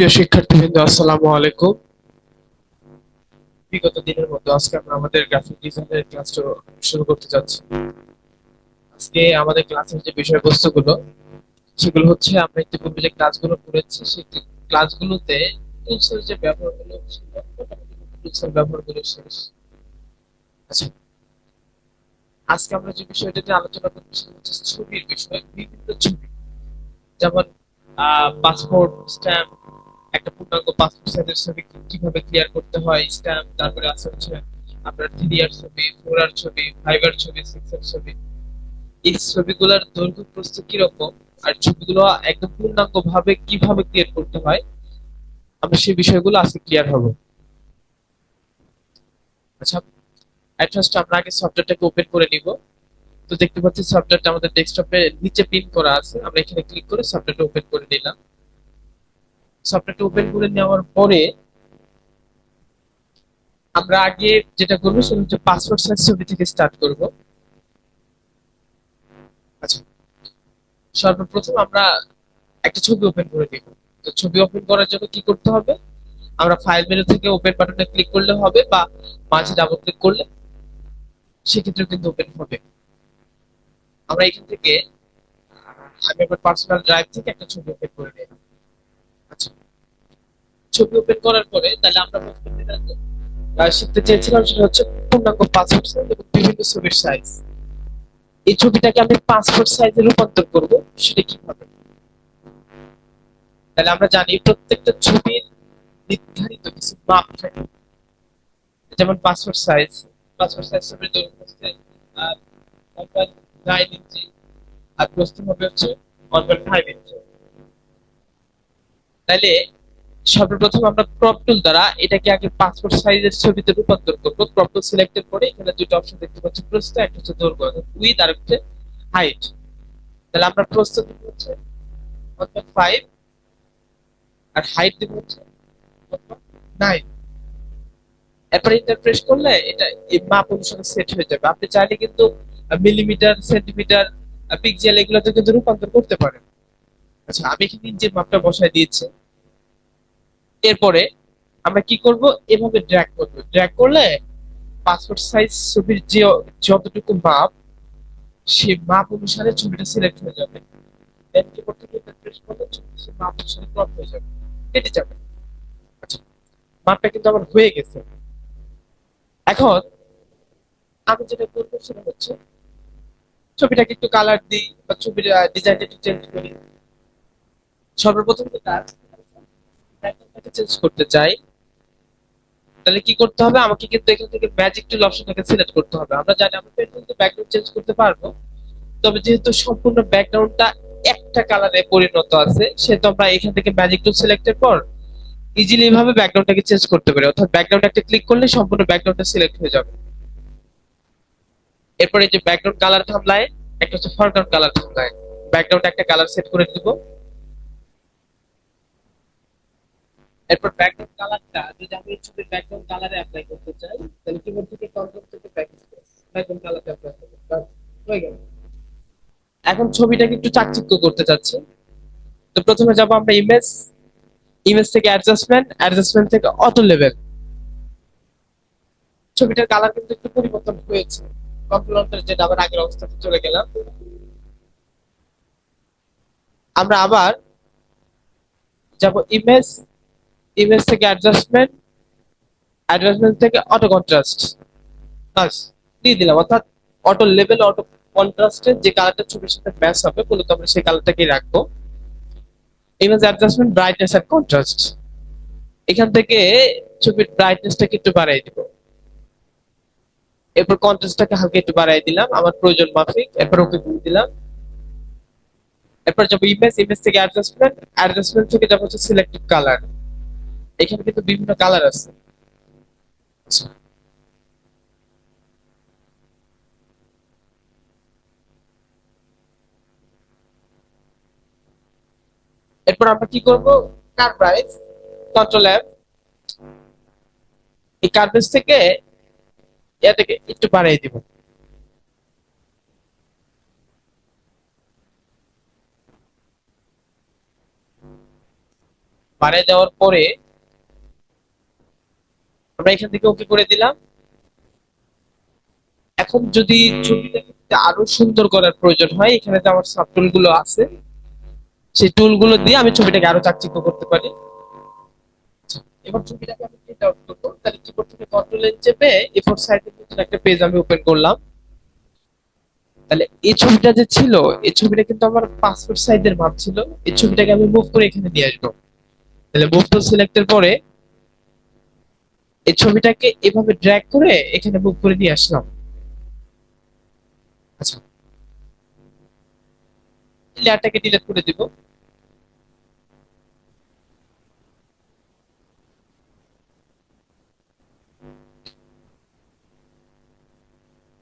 প্রিয় শিক্ষার্থী শিক্ষার্থীবৃন্দ, আসসালামু আলাইকুম। বিগত দিনের মতো আজকে আমরা আমাদের গ্রাফিক ডিজাইনের ক্লাসটা শুরু করতে যাচ্ছি। আজকে আমাদের ক্লাসের যে বিষয়বস্তুগুলো, সেগুলো হচ্ছে আমরা ইতিপূর্বে যে ক্লাসগুলো করেছি সেই ক্লাসগুলোতে টুলসের যে ব্যবহারগুলো টুলসের ব্যবহারগুলো শেষ। আচ্ছা আজকে আমরা যে বিষয়টাতে আলোচনা করতে সেটা হচ্ছে ছবির বিষয়, বিভিন্ন ছবি। যেমন পাসপোর্ট স্ট্যাম্প একটা পূর্ণাঙ্গ পাসপোর্ট সাইজের ছবি কীভাবে ক্লিয়ার করতে হয় স্ট্যাম্প তারপরে আছে হচ্ছে আপনার থ্রি আর ছবি ফোর আর ছবি ফাইভ আর ছবি সিক্স আর ছবি। এই ছবিগুলোর দৈর্ঘ্য প্রস্থ কীরকম, আর ছবিগুলো একদম পূর্ণাঙ্গ ভাবে কীভাবে ক্লিয়ার করতে হয়, আমরা সেই বিষয়গুলো আজকে ক্লিয়ার হব। আচ্ছা এট ফার্স্ট আমরা আগে সফটওয়্যারটাকে ওপেন করে নিব। তো দেখতে পাচ্ছি সফটওয়্যারটা আমাদের ডেস্কটপে নিচে পিন করা আছে। আমরা এখানে ক্লিক করে সফটওয়্যারটা ওপেন করে নিলাম। সফটওয়্যারটা ওপেন করে নেওয়ার পরে আমরা আগে যেটা করব সেটা হচ্ছে পাসওয়ার্ড সাইজ ছবি থেকে স্টার্ট করব। আচ্ছা। সর্বপ্রথম আমরা একটা ছবি ওপেন করে নিব। তো ছবি ওপেন করার জন্য কি করতে হবে? আমরা ফাইল মেনু থেকে ওপেন বাটনে ক্লিক করলে হবে বা মাঝে ডাবল ক্লিক করলে সেক্ষেত্রে কিন্তু ওপেন হবে। আমরা এখান থেকে, আমি আমার পার্সোনাল ড্রাইভ থেকে একটা ছবি ওপেন করে আচ্ছা ছবি ওপেন করার পরে তাহলে আমরা শিখতে চেয়েছিলাম সেটা হচ্ছে পূর্ণাঙ্গ পাসপোর্ট সাইজ এবং বিভিন্ন ছবির সাইজ এই ছবিটাকে আমি পাসপোর্ট সাইজে রূপান্তর করব, সেটা কীভাবে? তাহলে আমরা জানি প্রত্যেকটা ছবির নির্ধারিত কিছু মাপ থাকে। যেমন পাসপোর্ট সাইজ পাসপোর্ট সাইজ ছবির দৈর্ঘ্য হচ্ছে নাইন ইঞ্চি আর প্রস্থ হবে হচ্ছে ওয়ান পয়েন্ট ফাইভ ইঞ্চি তাহলে সর্বপ্রথম আমরা ক্রপ টুল দ্বারা এটাকে আগে পাসপোর্ট সাইজের ছবিতে রূপান্তর করব। ক্রপ টুল সিলেক্টের পরে এখানে দুটো অপশন দেখতে পাচ্ছি। প্রস্থ, একটা হচ্ছে দৈর্ঘ্য উইথ আর হচ্ছে হাইট তাহলে আমরা প্রস্থ দিব হচ্ছে ফাইভ আর হাইট দিব হচ্ছে নাইন এরপর ইন্টার প্রেস করলে এটা এই মাপ অনুসারে সেট হয়ে যাবে। আপনি চাইলে কিন্তু মিলিমিটার সেন্টিমিটার পিক্সেল এগুলোতে কিন্তু রূপান্তর করতে পারেন। আচ্ছা আমি এখানে ইঞ্চের মাপটা বসায় দিয়েছি। এরপরে আমরা কি করব? এভাবে ড্র্যাগ করব। ড্র্যাগ করলে পাসপোর্ট সাইজ ছবির যে যতটুকু মাপ সেই মাপ অনুসারে ছবিটা সিলেক্ট হয়ে যাবে। দেন কিবোর্ড থেকে প্রেস করলে সেই মাপ অনুসারে ক্রপ হয়ে যাবে। কেটে যাবে। আচ্ছা মাপটা কিন্তু আমার হয়ে গেছে। এখন আমি যেটা করব সেটা হচ্ছে ছবিটাকে একটু কালার দিই বা ছবির ডিজাইনটা একটু চেঞ্জ করি। সর্বপ্রথম যে কাজ চেঞ্জ করতে চাই, তাহলে কি করতে হবে? আমাকে কিন্তু এখান থেকে ম্যাজিক টুল অপশনটাকে সিলেক্ট করতে হবে। আমরা জানি আমরা কিন্তু ব্যাকগ্রাউন্ড চেঞ্জ করতে পারব। তবে যেহেতু সম্পূর্ণ ব্যাকগ্রাউন্ডটা একটা কালারে পরিণত আছে, সেহেতু আমরা এখান থেকে ম্যাজিক টুল সিলেক্টের পর ইজিলি এভাবে ব্যাকগ্রাউন্ডটাকে চেঞ্জ করতে পারি। অর্থাৎ ব্যাকগ্রাউন্ড একটা ক্লিক করলে সম্পূর্ণ ব্যাকগ্রাউন্ডটা সিলেক্ট হয়ে যাবে। এরপরে যে ব্যাকগ্রাউন্ড কালার থামলায়, একটা হচ্ছে ফরগ্রাউন্ড কালার থামলায়। ব্যাকগ্রাউন্ড একটা কালার সেট করে দিব। এরপর ব্যাকগ্রাউন্ড কালারটা যদি আমি ছবির ব্যাকগ্রাউন্ড কালারে অ্যাপ্লাই করতে চাই, তাহলে কিবোর্ড থেকে কন্ট্রোল থেকে ব্যাকগ্রাউন্ড কালারটা অ্যাপ্লাই করব। হয়ে গেল। এখন ছবিটাকে একটু চাকচিক্য করতে চাচ্ছি। তো প্রথমে যাব আমরা ইমেজ ইমেজ থেকে অ্যাডজাস্টমেন্ট অ্যাডজাস্টমেন্ট থেকে অটো লেভেল ছবিটার কালার কিন্তু একটু পরিবর্তন হয়েছে। কন্ট্রোল অল্টার যেটা আবার আগের অবস্থাতে চলে গেলাম। আমরা আবার যাব ইমেজ ইমেজ থেকে অ্যাডজাস্টমেন্ট অ্যাডজাস্টমেন্ট থেকে অটো কন্ট্রাস্ট বাস দিয়ে দিলাম, অর্থাৎ অটো লেভেল অটো কন্ট্রাস্টের যে কালারটা ছবির সাথে ম্যাচ হবে মূলত আমরা সেই কালারটাকেই রাখব। Image adjustment brightness and contrast এখান থেকে ছবির ব্রাইটনেসটাকে একটু বাড়াই দিব। এরপর কন্ট্রাস্টটাকে হালকা একটু বাড়াই দিলাম, আমার প্রয়োজন মাফিক, এরপর ওকে দিয়ে দিলাম। এরপর যাব ইমেজ ইমেজ থেকে অ্যাডজাস্টমেন্ট অ্যাডজাস্টমেন্ট থেকে যাব হচ্ছে সিলেক্টিভ কালার এখানে কিন্তু বিভিন্ন কালার আছে। আচ্ছা। এরপর আমরা কি করব? কার্ভাইজ কন্ট্রোল এফ এই কার্ভেজ থেকে ইয়া থেকে একটু বাড়িয়ে দিব। বাড়ায় দেওয়ার পরে আমরা এখান থেকে ওকে করে দিলাম। এখন যদি ছবিটাকে আরও সুন্দর করার প্রয়োজন হয় এখানে যে আমার সাব টুলগুলো আছে সেই টুলগুলো দিয়ে আমি ছবিটাকে আরও চাকচিক্য করতে পারি। আচ্ছা, এবার ছবিটাকে আমি প্রিন্ট আউট করব। তাহলে কিবোর্ড থেকে কন্ট্রোল এন চেপে এফোর সাইডের মধ্যে একটা পেজ আমি ওপেন করলাম। তাহলে এই ছবিটা যে ছিল এই ছবিটা কিন্তু আমার পাসপোর্ট সাইজের মাপ ছিল। এই ছবিটাকে আমি মুভ করে এখানে নিয়ে আসব। তাহলে মুভ টুল সিলেক্টের পরে এই ছবিটাকে এভাবে ড্র্যাগ করে এখানে বুক করে দিয়ে আসলাম। আচ্ছা। লেয়ারটাকে ডিলিট করে দিব।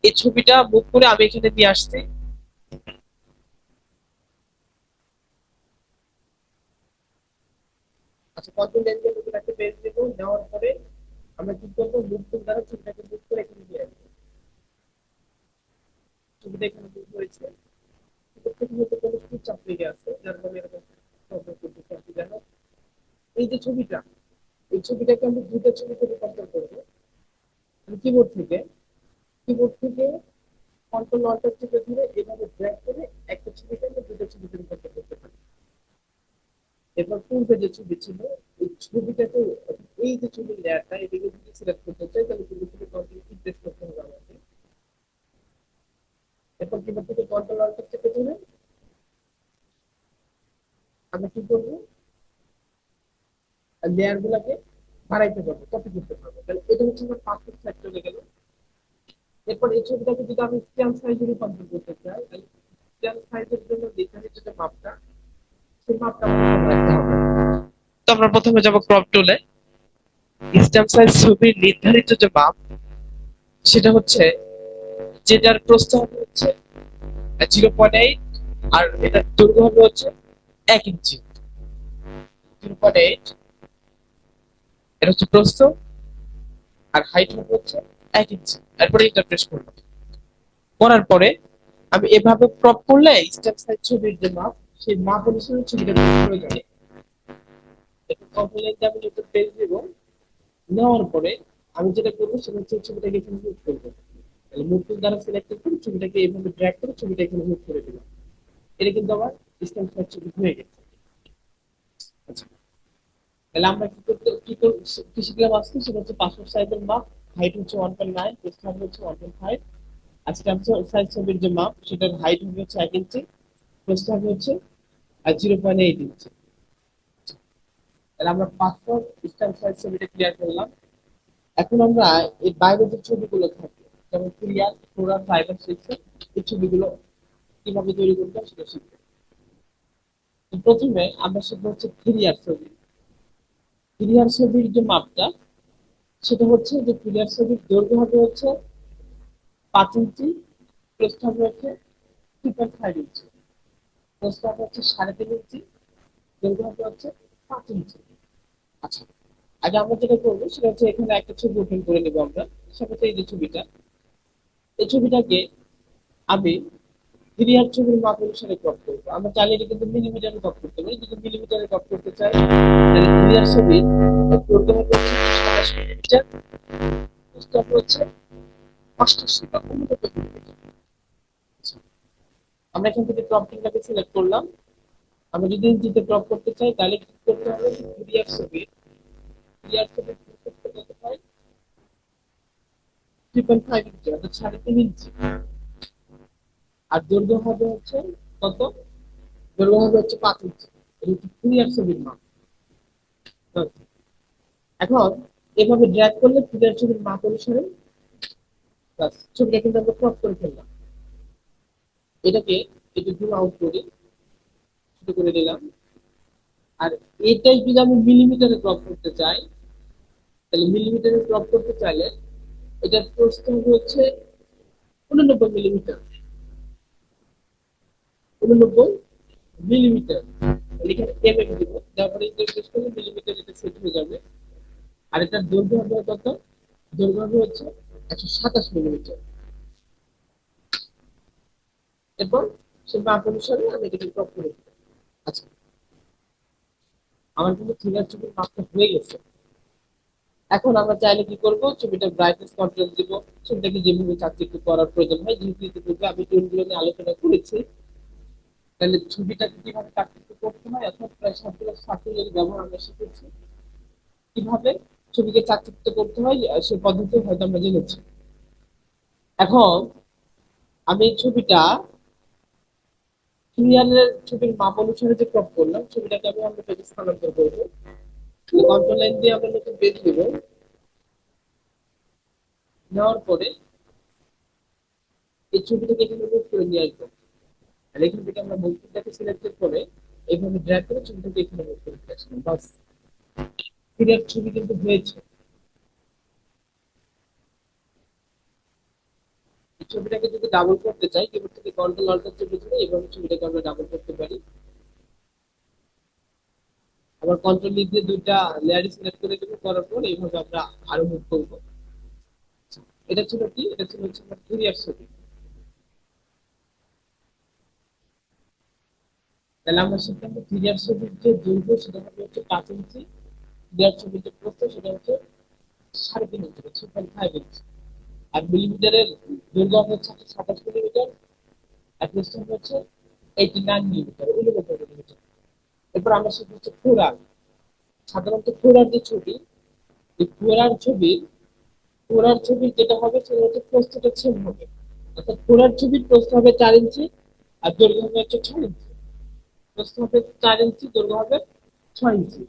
এই ছবিটা মুভ করে আমি এখানে নিয়ে আসছি। আচ্ছা কন্ট্রোল এন দিয়ে নতুন একটা পেজ দেবো নেওয়ার পরে আমরা কি করব? টুল দ্বারা ছবিটাকে মুভ করে এখানে নিয়ে আসব। ছবিটা এখানে মুভ হয়েছে। কিছু চাপ আছে যার ফলে এরকম এই যে ছবিটা, এই ছবিটাকে আমি দুটো ছবিতে রূপান্তর করব। কিবোর্ড থেকে কিবোর্ড থেকে কন্ট্রোল অল্টার চেপে ধরে এভাবে ড্র্যাগ করে একটা ছবিকে আমরা দুটো ছবিতে রূপান্তর করতে পারি। এরপর পূর্বে যে ছবি ছিল? এই ছবিটাকে এই যে ছবির লেয়ারটা এটাকে যদি সিলেক্ট করতে চাই, তাহলে কিন্তু থেকে কন্ট্রোল প্রেস করতে হবে আমাকে। এরপর কিবোর্ড থেকে কন্ট্রোল অল্টার চেপে ধরে। আমরা কি করব? লেয়ার গুলাকে বাড়াইতে পারব কপি করতে পারব। তাহলে এটা হচ্ছে আমার পাসপোর্ট সাইড চলে গেল। এরপর এই ছবিটাকে যদি আমি স্ক্যান সাইজে রূপান্তর করতে চাই, তাহলে স্ক্যান সাইজের জন্য নির্ধারিত যেটা মাপটা তো আমরা প্রথমে যাব ক্রপ টুলে। স্ট্যাম্প সাইজ ছবির নির্ধারিত যে মাপ, সেটা হচ্ছে যেটার প্রস্থ হবে হচ্ছে জিরো পয়েন্ট এইট আর এটার দৈর্ঘ্য হবে হচ্ছে এক ইঞ্চি। জিরো পয়েন্ট এইট, এটা হচ্ছে প্রস্থ আর হাইট হবে হচ্ছে এক ইঞ্চি। তারপরে এটা প্রেস করলাম করার পরে আমি এভাবে ক্রপ করলে স্ট্যাম্প সাইজ ছবির যে মাপ সেই মাপ অনুসারে ছবিটা যাবে এটা এর আমি একটা পেজ দেব। নেওয়ার পরে আমি যেটা করব সেটা হচ্ছে ছবিটাকে এখানে মুভ করব। তাহলে মুভ দ্বারা সিলেক্ট করে ছবিটাকে এইভাবে ড্র্যাগ করে ছবিটা এখানে মুভ করে দিলাম। এটা কিন্তু আমার স্ট্যাম্প সাইজ ছবি হয়ে গেছে। আচ্ছা। তাহলে আমরা কি করতে কি কি শিখলাম আজকে? সেটা হচ্ছে পাসপোর্ট সাইজের মাপ হাইট হচ্ছে ওয়ান পয়েন্ট নাইন প্রস্থ হচ্ছে ওয়ান পয়েন্ট ফাইভ আর স্ট্যাম্প সাইজ ছবির যে মাপ সেটার হাইট হবে হচ্ছে এক ইঞ্চি প্রস্থ হবে হচ্ছে আর জিরো পয়েন্ট এইট ইঞ্চি তাহলে আমরা পাসপোর্ট স্ট্যাম্প সাইজ ছবিটা ক্লিয়ার করলাম। এখন আমরা এই বাইরে যে ছবিগুলো থাকে, যেমন ক্লিয়ার ফ্লোরার ফাইবার সিক্সের এই ছবিগুলো কীভাবে তৈরি করতে হয় সেটা শিখব। প্রথমে আমরা শিখব হচ্ছে ক্লিয়ার ছবি। ক্লিয়ার ছবির যে মাপটা, সেটা হচ্ছে যে ক্লিয়ার ছবির দৈর্ঘ্য হবে হচ্ছে পাঁচ ইঞ্চি, প্রস্থ হবে হচ্ছে পয়েন্ট ফাইভ ইঞ্চি। প্রস্থ হবে হচ্ছে সাড়ে তিন ইঞ্চি দৈর্ঘ্য হচ্ছে পাঁচ ইঞ্চি। আচ্ছা। আগে আমরা যেটা করব সেটা হচ্ছে এখানে একটা ছবি ওপেন করে নেব আমরা। সেটা হচ্ছে এই যে ছবিটা। এই ছবিটাকে আমি ক্লিয়ার ছবির মাপ অনুসারে ক্রপ করব। আমরা চাইলে এটা কিন্তু মিলিমিটারে ক্রপ করতে পারি। যদি মিলিমিটারে ক্রপ করতে চাই তাহলে ক্লিয়ার ছবির দৈর্ঘ্য হবে সাতাশ মিলিমিটার প্রস্থ হবে হচ্ছে অষ্টাশি বা উনপঞ্চাশ মিলিমিটার। আমরা এখান থেকে ক্রপ টিংটাকে সিলেক্ট করলাম। আমরা যদি ইঞ্চিতে ক্রপ করতে চাই, তাহলে কি করতে হবে? ক্লিয়ার ছবির ক্লিয়ার ছবির প্রস্থ কত হয় থ্রি ফাইভ ইঞ্চি অর্থাৎ সাড়ে তিন ইঞ্চি আর দৈর্ঘ্য হবে হচ্ছে কত? দৈর্ঘ্য হবে হচ্ছে পাঁচ ইঞ্চি ক্লিয়ার ছবির আচ্ছা। এখন এভাবে ড্র্যাগ করলে ক্লিয়ার ছবির মাপ অনুসারে ছবিটা কিন্তু আমরা ক্রপ করে ফেললাম। এটাকে একটু জুম আউট করি ছোট করে দিলাম আর এটাই যদি আমি মিলিমিটারে ক্রপ করতে চাই, তাহলে মিলিমিটারে ক্রপ করতে চাইলে এটার প্রস্থ হচ্ছে উননব্বই মিলিমিটার উননব্বই মিলিমিটার এখানে এম এম দিব তারপরে ইন্টারফেস করলে মিলিমিটার এটা সেট হয়ে যাবে। আর এটার দৈর্ঘ্য হবে কত? দৈর্ঘ্য হবে হচ্ছে একশো সাতাশ মিলিমিটার এরপর সে মাপ অনুসারে আমি এটাকে ক্রপ করে দিই আচ্ছা। আমার কিন্তু থ্রিলার ছবির মাপটা হয়ে গেছে। এখন আমরা চাইলে কি করব? ছবিটা ব্রাইটনেস কন্ট্রোল দিব। ছবিটাকে যেভাবে চাকচিক্য করার প্রয়োজন হয়, যেহেতু ইতিপূর্বে আমি টুলগুলো নিয়ে আলোচনা করেছি, তাহলে ছবিটাকে কীভাবে চাকচিক্য করতে হয়, অর্থাৎ প্রায় সবগুলো সার্কুলার ব্যবহার আমরা শিখেছি। কীভাবে ছবিকে চাকচিক্য করতে হয় সে পদ্ধতি হয়তো আমরা জেনেছি। এখন আমি ছবিটা ক্লিয়ারের ছবির মাপ অনুসারে যে ক্রপ করলাম ছবিটাকে আমি আমরা পেজে স্থানান্তর করব। কন্ট্রোল লাইন দিয়ে আমরা নতুন পেজ দেবো নেওয়ার পরে এই ছবিটাকে এখানে মুভ করে নিয়ে আসব আর এখান থেকে আমরা মুভিটাকে সিলেক্টেড করে এইভাবে ড্র্যাগ করে ছবিটাকে এখানে মুভ করে দিয়ে আসলাম বাস ক্লিয়ার ছবি কিন্তু হয়েছে। ছবিটাকে যদি ডাবল করতে চাই কিবোর্ড থেকে কন্ট্রোল অল্টার চেপে ধরে এইভাবে ছবিটাকে আমরা ডাবল করতে পারি। আবার কন্ট্রোল দিয়ে দুইটা লেয়ারই সিলেক্ট করে দেবো, করার পর এইভাবে আমরা আরও মুভ করব। এটা ছিল কি? এটা ছিল হচ্ছে আমার ক্লিয়ার ছবি। তাহলে আমরা শিখলাম ক্লিয়ার ছবির যে দৈর্ঘ্য, সেটা হবে হচ্ছে পাঁচ ইঞ্চি। ক্লিয়ার ছবির যে প্রস্থ, সেটা হচ্ছে সাড়ে তিন inch three point five inch. আর মিলিমিটারের দৈর্ঘ্য হচ্ছে সাতাশ মিলিমিটার আর প্রস্থ হচ্ছে এইটি নাইন মিলিমিটার উননব্বই মিলিমিটার এরপর আমরা শিখব হচ্ছে ফোরার সাধারণত ফোরার যে ছবি, এই ফোরার ছবির ফোরার ছবির যেটা হবে সেটা হচ্ছে প্রস্থটা সেম হবে। অর্থাৎ ফোরার ছবির প্রস্থ হবে চার ইঞ্চি আর দৈর্ঘ্য হবে হচ্ছে ছয় ইঞ্চি। প্রস্থ হবে চার ইঞ্চি, দৈর্ঘ্য হবে ছয় ইঞ্চি।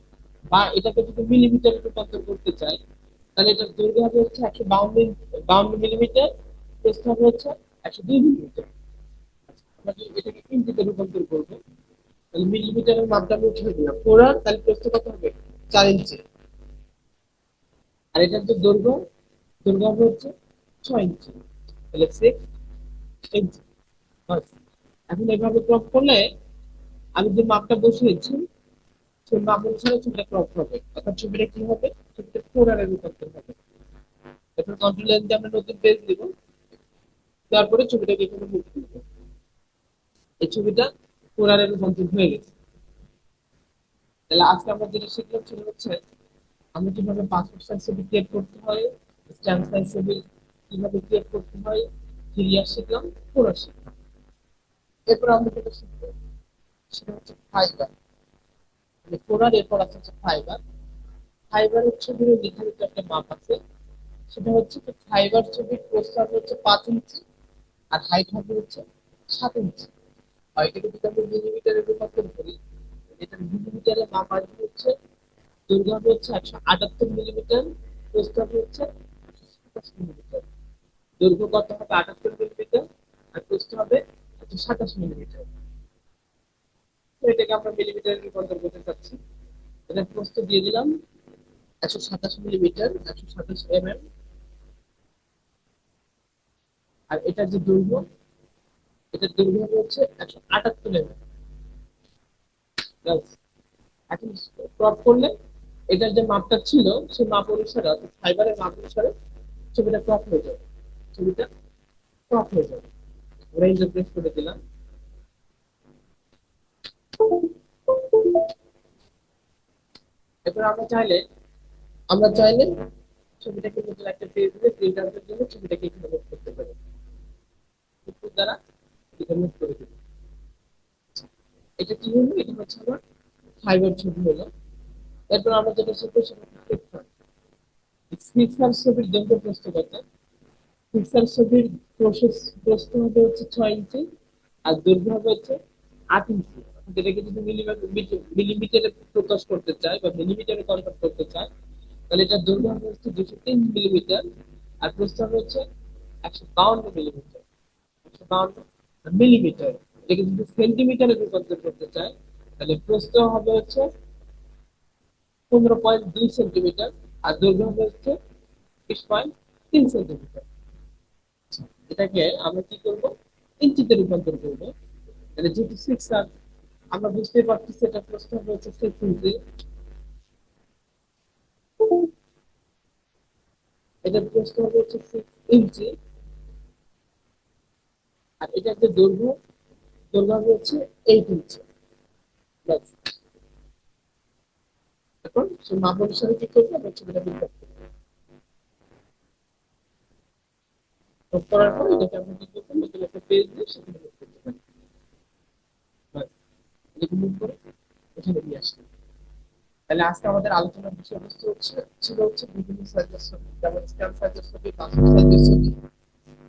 বা এটাকে যদি মিলিমিটারে রূপান্তর করতে চাই তাহলে এটার দৈর্ঘ্য হবে হচ্ছে একশো বাউন্ন মিলিমিটার, প্রস্থ হবে হচ্ছে একশো দুই মিলিমিটার। এটাকে ইঞ্চিতে রূপান্তর করব। তাহলে মিলিমিটারের মাপটা আমি উঠিয়ে দিলাম। ফোরার তাহলে প্রস্থ কত হবে? চার ইঞ্চি। আর এটার যে দৈর্ঘ্য দৈর্ঘ্য হবে হচ্ছে ছয় ইঞ্চি। তাহলে সিক্স ইঞ্চি। এখন এভাবে ক্রপ করলে আমি যে মাপটা বসিয়েছি, সেই মাপ অনুসারে ছবিটা ক্রপ হবে। অর্থাৎ ছবিটা কি হবে? ছবিটা ফোরারে রূপান্তর হবে। এরপর কন্ট্রোল এন দিয়ে আমরা নতুন পেজ দিব তারপরে ছবিটাকে এখানে মুভ করব এই ছবিটা ফোরারে রূপান্তর হয়ে গেছে। তাহলে আজকে আমরা যেটা শিখলাম সেটা হচ্ছে, আমরা কীভাবে পাসপোর্ট সাইজ ছবি ক্রিয়েট করতে হয় স্ট্যাম্প সাইজ ছবি কীভাবে ক্রিয়েট করতে হয় ক্লিয়ার শিখলাম ফোরার শিখলাম। এরপর আমরা যেটা শিখব, সেটা হচ্ছে ফাইবার মানে ফোরার এরপর আছে হচ্ছে ফাইবার ফাইবারের ছবির নির্ধারিত একটা মাপ আছে। সেটা হচ্ছে যে ফাইবার ছবির প্রস্তাব হচ্ছে পাঁচ ইঞ্চি আর হাইট হবে হচ্ছে সাত ইঞ্চি। আর এটাকে যদি আমরা মিলিমিটারে রূপান্তর করি এটার মিলিমিটারে মাপ আসবে হচ্ছে দৈর্ঘ্য হবে হচ্ছে একশো আটাত্তর মিলিমিটার প্রস্থ হচ্ছে সাতাশ মিলিমিটার দৈর্ঘ্য কত হবে আটাত্তর মিলিমিটার আর প্রস্থ হবে একশো সাতাশ মিলিমিটার এটাকে আমরা মিলিমিটারে রূপান্তর করতে চাচ্ছি। এটার প্রস্থ দিয়ে দিলাম। একশো সাতাশ মিলিমিটার, একশো সাতাশ এম আর এটার যে দৈর্ঘ্য এটার দৈর্ঘ্য হচ্ছে একশো আটাত্তর এম এম এখন ক্রপ করলে এটার যে মাপটা ছিল, সেই মাপ অনুসারে ফাইবারের মাপ অনুসারে ছবিটা ক্রপ হয়ে যাবে। ছবিটা ক্রপ হয়ে যাবে। রেঞ্জ প্রেস করে দিলাম। এরপর আমরা চাইলে আমরা চাইলে ছবিটাকে নতুন একটা পেজ দিয়ে প্রিন্ট আউটের জন্য ছবিটাকে এখানে মুভ করতে পারি। টুকটুক দ্বারা এটা মুভ করে এটা কি হলো? এটা হচ্ছে আমার ফাইবার ছবি হলো। এরপর আমরা যেটা সেটা হচ্ছে পিক্সার পিক্সার ছবির দৈর্ঘ্য প্রস্থ কত? পিক্সার ছবির প্রসেস প্রস্থ হবে হচ্ছে ছয় ইঞ্চি আর দৈর্ঘ্য হবে হচ্ছে আট ইঞ্চি। যেটাকে যদি মিলিমিটারে প্রকাশ করতে চাই বা মিলিমিটারে কনভার্ট করতে চাই তাহলে এটার দৈর্ঘ্য হচ্ছে দুশো তিন মিলিমিটার আর প্রস্থ হবে হচ্ছে একশো বাউন্ন মিলিমিটার একশো বাউন্ন মিলিমিটার এটাকে যদি সেন্টিমিটারে রূপান্তর করতে চাই তাহলে প্রস্থ হবে হচ্ছে পনেরো পয়েন্ট দুই সেন্টিমিটার আর দৈর্ঘ্য হবে হচ্ছে বিশ পয়েন্ট তিন সেন্টিমিটার এটাকে আমরা কি করব? ইঞ্চিতে রূপান্তর করব। তাহলে যেহেতু সিক্স আর আমরা বুঝতে পারছি সেটা প্রশ্ন হবে হচ্ছে সিক্স ইঞ্চি প্রশ্ন হবে হচ্ছে সিক্স ইঞ্চি আর এটার যে দৈর্ঘ্য দৈর্ঘ্য হবে হচ্ছে এইট ইঞ্চি তারপর সেই মাপ অনুসারে কি ছবিটা বিল করার এটাকে কি নতুন একটা পেজ দিয়ে সেখানে করতে এটাকে করে এখানে নিয়ে তাহলে আজকে আমাদের আলোচনার বিষয়বস্তু হচ্ছে, ছিল হচ্ছে বিভিন্ন সাইজের ছবি যেমন সাইজের ছবি সাইজের ছবি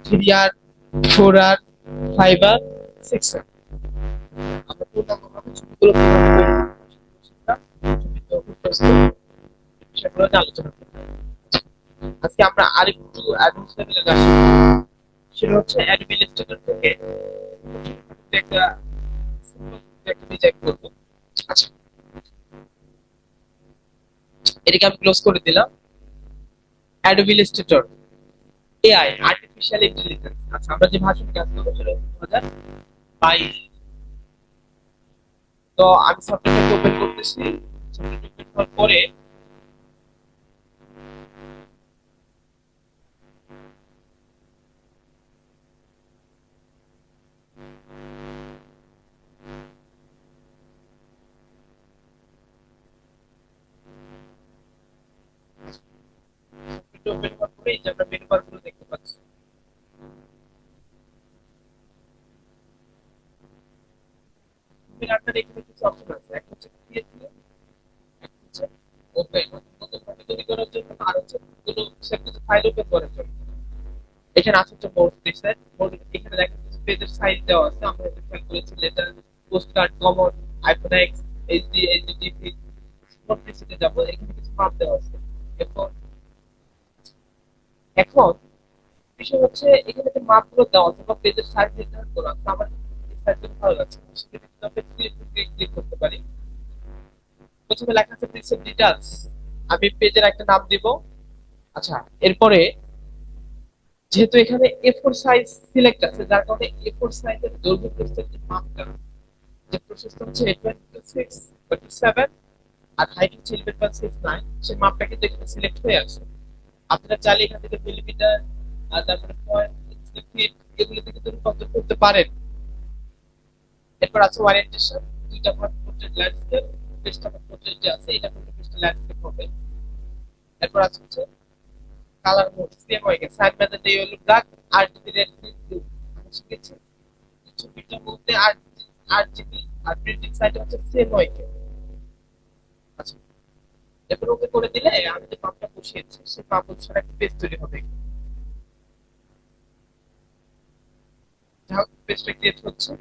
থ্রি আর ফোর আর ফাইভ আর সিক্স আর আমরা পূর্ণাঙ্গভাবে ছবিগুলো নিয়ে আলোচনা করব আজকে আমরা আরেকটু সেটা হচ্ছে অ্যাডমিন ইলাস্ট্রেটর থেকে একটা একটা ডিজাইন করব। আচ্ছা এটাকে আমি ক্লোজ করে দিলাম। Adobe Illustrator AI artificial intelligence আচ্ছা আমরা যে ভাষণ কাজ করব সেটা হাজার বাইশ। তো আমি সফটওয়্যারটা ওপেন করতেছি। সফটওয়্যারটা ওপেন করার পরে সফটওয়্যারটা ওপেন করার এই যে আমরা মেনু বারগুলো দেখতে পাচ্ছি। এখানে কিছু অপশন আছে। হচ্ছে ক্রিয়েট একটা হচ্ছে ওপেন নতুন ফাইল তৈরি করার জন্য আর হচ্ছে কোনো সব কিছু ফাইল ওপেন করার জন্য। এখানে আছে হচ্ছে এখানে দেখেন পেজের সাইজ দেওয়া আছে। আমরা এটা খেয়াল করেছি letter post card common iPhone X HD HDP spot যাব। এখানে কিছু মাপ দেওয়া আছে। এরপর এখন বিষয় হচ্ছে এখানে যে মাপগুলো দেওয়া আছে, বা পেজের সাইজ নির্ধারণ করা আছে। আমার সাইজগুলো ভালো লাগছে সেক্ষেত্রে আমরা ক্লিক ক্লিক করতে পারি। প্রথমে লেখা আছে পিক্সেল ডিটেইলস আমি পেজের একটা নাম দিব। আচ্ছা এরপরে যেহেতু এখানে এ ফোর সাইজ সিলেক্ট আছে, যার কারণে এ ফোর সাইজের দৈর্ঘ্য প্রস্থের যে মাপটা যে প্রশস্ত হচ্ছে সিক্স সেভেন আর হাইট হচ্ছে ইলেভেন পয়েন্ট সিক্স নাইন সেই মাপটা কিন্তু এখানে সিলেক্ট হয়ে আছে। আপনারা চাইলে এখান থেকে মিলিমিটার আর তারপরে পয়েন্ট এগুলো থেকে রূপান্তর করতে পারেন। এরপর আছে ওয়ারিয়েন্টেশন দুইটা পার্ট পোর্ট্রেট ল্যান্ডস্কেপ পেজটা পোর্ট্রেট যে আছে, এটা কিন্তু পেজটা ল্যান্ডস্কেপ হবে। এরপর আছে হচ্ছে কালার মোড সেম হয়ে গেছে। সাইড মেথড এই হলো black R GB red blue আমি শিখেছি। ছবিটার মধ্যে আর আর জিবি আর প্রিন্টিং সাইড হচ্ছে সেম হয়ে গেছে। ওকে করে দিলে আমি যে মাপটা বসিয়েছি, সেই মাপ অনুসারে একটা তৈরি হবে। ক্রিয়েট হচ্ছে।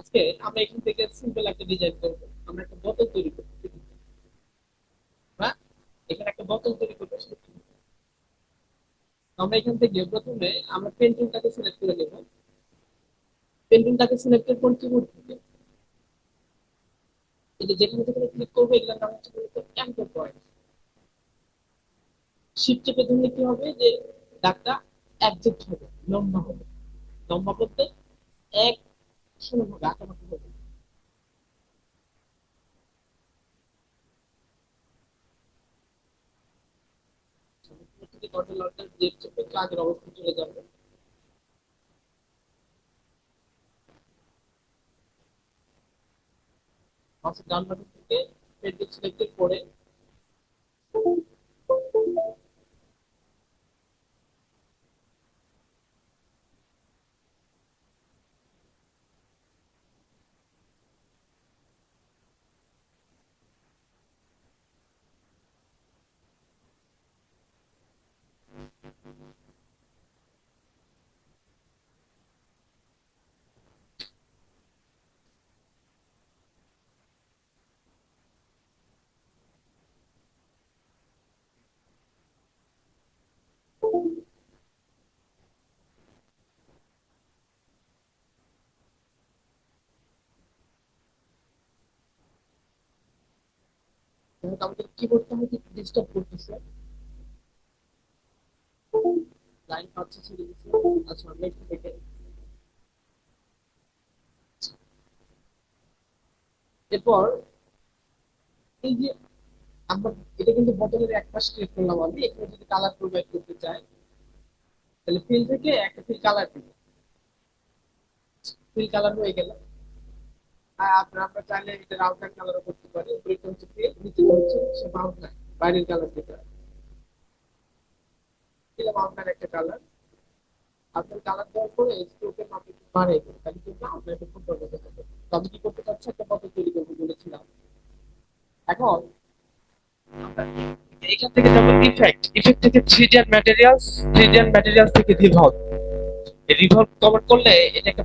আজকে আমরা এখান থেকে একটা ডিজাইন আমরা একটা বোতল তৈরি এখানে একটা বোতল তৈরি আমরা এখান থেকে প্রথমে আমরা পেন্টিংটাকে সিলেক্ট করে নেব। পেন্টিংটাকে সিলেক্ট এর পর কিবোর্ড থেকে এটা যেখানে যেখানে ক্লিক করব এগুলোর নাম হচ্ছে অ্যাঙ্কর পয়েন্ট শিফট চেপে ধরলে কি হবে? যে দাগটা একজেক্ট হবে, লম্বা হবে। লম্বা বলতে এক সমান হবে। আঁকামাকি হবে অল্টার জেড চেপে কাজের অবস্থা চলে যাবে। ডান বাটন থেকে পেট সিলেক্টেড করে আমাদের কিবোর্ডটা হয়তো ডিস্টার্ব করতেছে লাইন পাচ্ছে ছেড়ে দিচ্ছে আচ্ছা একটু দেখে এরপর এই যে আমরা, এটা কিন্তু বোতলের এক পাশ ক্লিক করলাম আমি, এখানে যদি কালার প্রোভাইড করতে চাই, তাহলে ফিল থেকে একটা ফিল কালার দিব ফিল কালার হয়ে গেল। আর আপনারা আমরা এটা করতে বাইরের কালার কালার আপনার কালার একটু বাড়াই দেবেন তাহলে কিন্তু আউটলাইনটা খুব বড় হয়ে যাবে তো কি করতে বলেছিলাম। এখন এখান থেকে ইফেক্ট ইফেক্ট থেকে থেকে কভার করলে এটা একটা।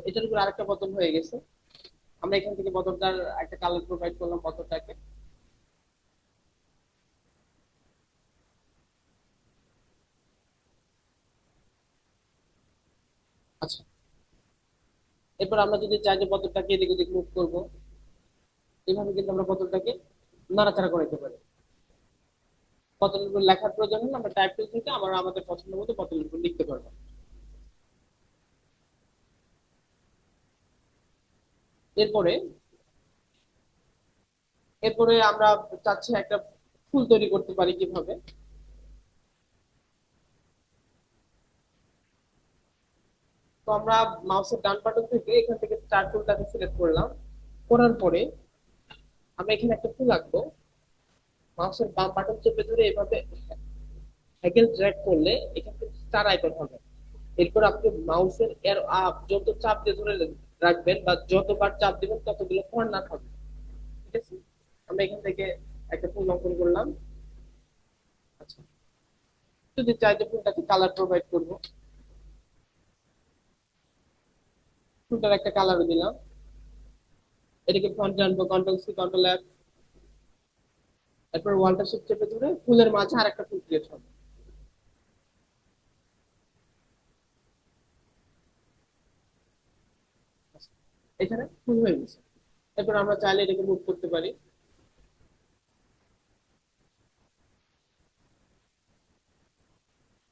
আচ্ছা এটার উপর আরেকটা বোতল হয়ে গেছে। আমরা এখান থেকে বোতলটার একটা কালার প্রোভাইড করলাম বোতলটাকে আচ্ছা। এরপর আমরা যদি চাই যে বোতলটাকে এদিক ওদিক মুভ করব এইভাবে কিন্তু আমরা বোতলটাকে নাড়াচাড়া করে দিতে পারি। উপর লেখার প্রয়োজন হলে আমরা টাইপ টুল থেকে আমরা আমাদের পছন্দ মতো উপর লিখতে পারব। এরপরে এরপরে আমরা চাচ্ছি একটা ফুল তৈরি করতে পারি কীভাবে। তো আমরা মাউসের ডান বাটন থেকে এখান থেকে স্টার টুলটাকে সিলেক্ট করলাম। করার পরে আমরা এখানে একটা ফুল আঁকবো। মাউসের বাম বাটন চেপে ধরে এভাবে হ্যাকেল ড্র্যাগ করলে এখান থেকে স্টার আইকন হবে। এরপর আপনি মাউসের এর আপ যত চাপ দিয়ে ধরে রাখবেন বা যতবার চাপ দিবেন ততগুলো কর্নার হবে। ঠিক আছে? আমরা এখান থেকে একটা ফুল অঙ্কন করলাম। আচ্ছা। যদি চাই যে ফুলটাকে কালার প্রোভাইড করব। ফুলটার একটা কালারও দিলাম। এটাকে ফ্রন্ট আনব কন্ট্রোল সি কন্ট্রোল এফ এরপর ওয়ালটা শিফট চেপে ধরে ফুলের মাঝে আর একটা ফুল ক্রিয়েট হবে এখানে ফুল হয়ে গেছে। এরপর আমরা চাইলে এটাকে মুভ করতে পারি।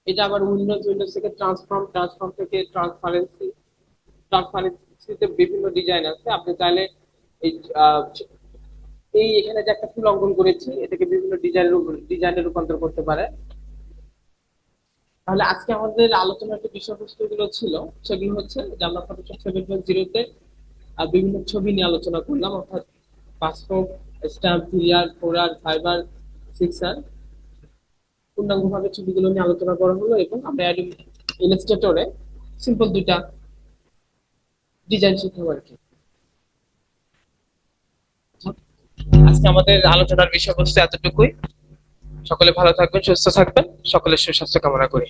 এটা আবার উইন্ডোজ উইন্ডোজ থেকে ট্রান্সফর্ম ট্রান্সফর্ম থেকে ট্রান্সপারেন্সি ট্রান্সপারেন্সিতে বিভিন্ন ডিজাইন আছে। আপনি চাইলে এই এই এখানে যে একটা ফুল অঙ্কন করেছি, এটাকে বিভিন্ন ডিজাইনের ডিজাইনে রূপান্তর করতে পারে। তাহলে আজকে আমাদের আলোচনার যে বিষয়বস্তুগুলো ছিল, সেগুলো হচ্ছে যে আমরা ফটোশপ সেভেন পয়েন্ট জিরোতে বিভিন্ন ছবি নিয়ে আলোচনা করলাম, অর্থাৎ passport stamp Pereire four R, five R, six R. পূর্ণাঙ্গভাবে ছবিগুলো নিয়ে আলোচনা করা হলো এবং আমরা ইলাস্ট্রেটরে সিম্পল দুইটা ডিজাইন শিখব আর কি। আজকে আমাদের আলোচনার বিষয়বস্তু এতটুকুই। সকলে ভালো থাকবেন, সুস্থ থাকবেন। সকলের সুস্বাস্থ্য কামনা করি।